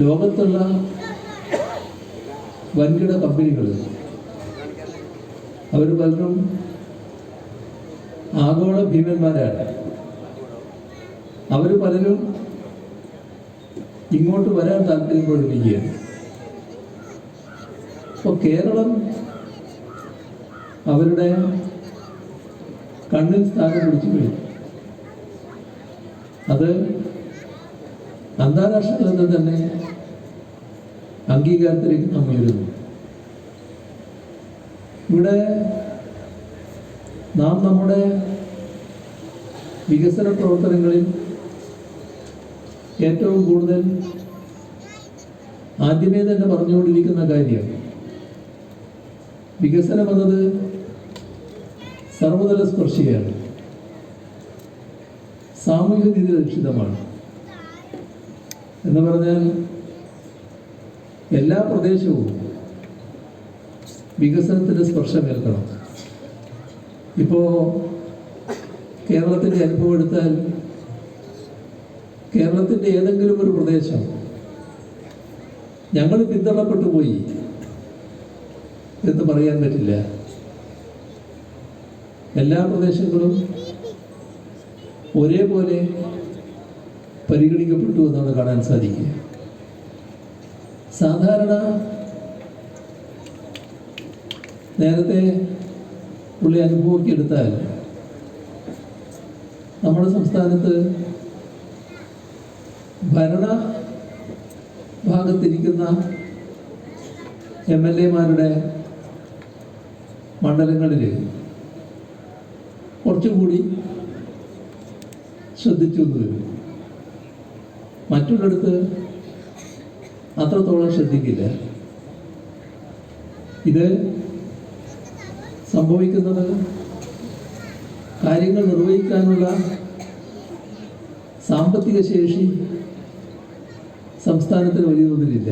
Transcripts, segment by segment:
ലോകത്തുള്ള വൻകിട കമ്പനികൾ അവർ പലരും ആഗോള ഭീമന്മാരാണ്. അവർ പലരും ഇങ്ങോട്ട് വരാൻ താല്പര്യപ്പെട്ടിരിക്കുകയാണ്. അപ്പോൾ കേരളം അവരുടെ കണ്ണിൽ സ്ഥാനം പിടിച്ചു കഴിഞ്ഞു. അത് അന്താരാഷ്ട്ര തലത്തിൽ തന്നെ അംഗീകാരത്തിലേക്ക് നാം ഉയരുന്നു ഇവിടെ നാം നമ്മുടെ വികസന പ്രവർത്തനങ്ങളിൽ ഏറ്റവും കൂടുതൽ ആദ്യമേ തന്നെ പറഞ്ഞുകൊണ്ടിരിക്കുന്ന കാര്യം വികസനം എന്നത് സർവതല സ്പർശിയാണ്. സാമൂഹിക നീതി അധിഷ്ഠിതമാണ് എന്ന് പറഞ്ഞാൽ എല്ലാ പ്രദേശവും വികസനത്തിന് സ്പർശമേൽക്കണം. ഇപ്പോ കേരളത്തിന്റെ അനുഭവം എടുത്താൽ കേരളത്തിന്റെ ഏതെങ്കിലും ഒരു പ്രദേശം ഞങ്ങൾ പിന്തള്ളപ്പെട്ടു പോയി എന്ന് പറയാൻ പറ്റില്ല. എല്ലാ പ്രദേശങ്ങളും ഒരേപോലെ പരിഗണിക്കപ്പെട്ടു എന്നാണ് കാണാൻ സാധിക്കുക സാധാരണ നേരത്തെ പുള്ളി അനുഭവമൊക്കെ എടുത്താൽ നമ്മുടെ സംസ്ഥാനത്ത് ഭരണ ഭാഗത്തിരിക്കുന്ന എം എൽ എമാരുടെ മണ്ഡലങ്ങളിൽ കുറച്ചുകൂടി ശ്രദ്ധിച്ചു വരും. മറ്റുള്ളിടത്ത് അത്രത്തോളം ശ്രദ്ധിക്കില്ല. ഇത് സംഭവിക്കുന്നത് കാര്യങ്ങൾ നിർവഹിക്കാനുള്ള സാമ്പത്തിക ശേഷി സംസ്ഥാനത്തിന് വലിയ തോതിലില്ല.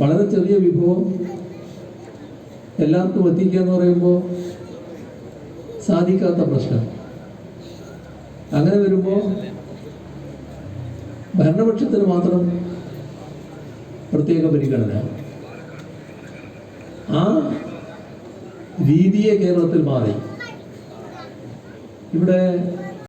വളരെ ചെറിയ വിഭവം എല്ലാവർക്കും എത്തിക്കുക എന്ന് പറയുമ്പോൾ സാധിക്കാത്ത പ്രശ്നം. അങ്ങനെ വരുമ്പോൾ ഭരണപക്ഷത്തിന് മാത്രം പ്രത്യേക പരിഗണന. ആ രീതിയെ കേരളത്തിൽ മാറി. ഇവിടെ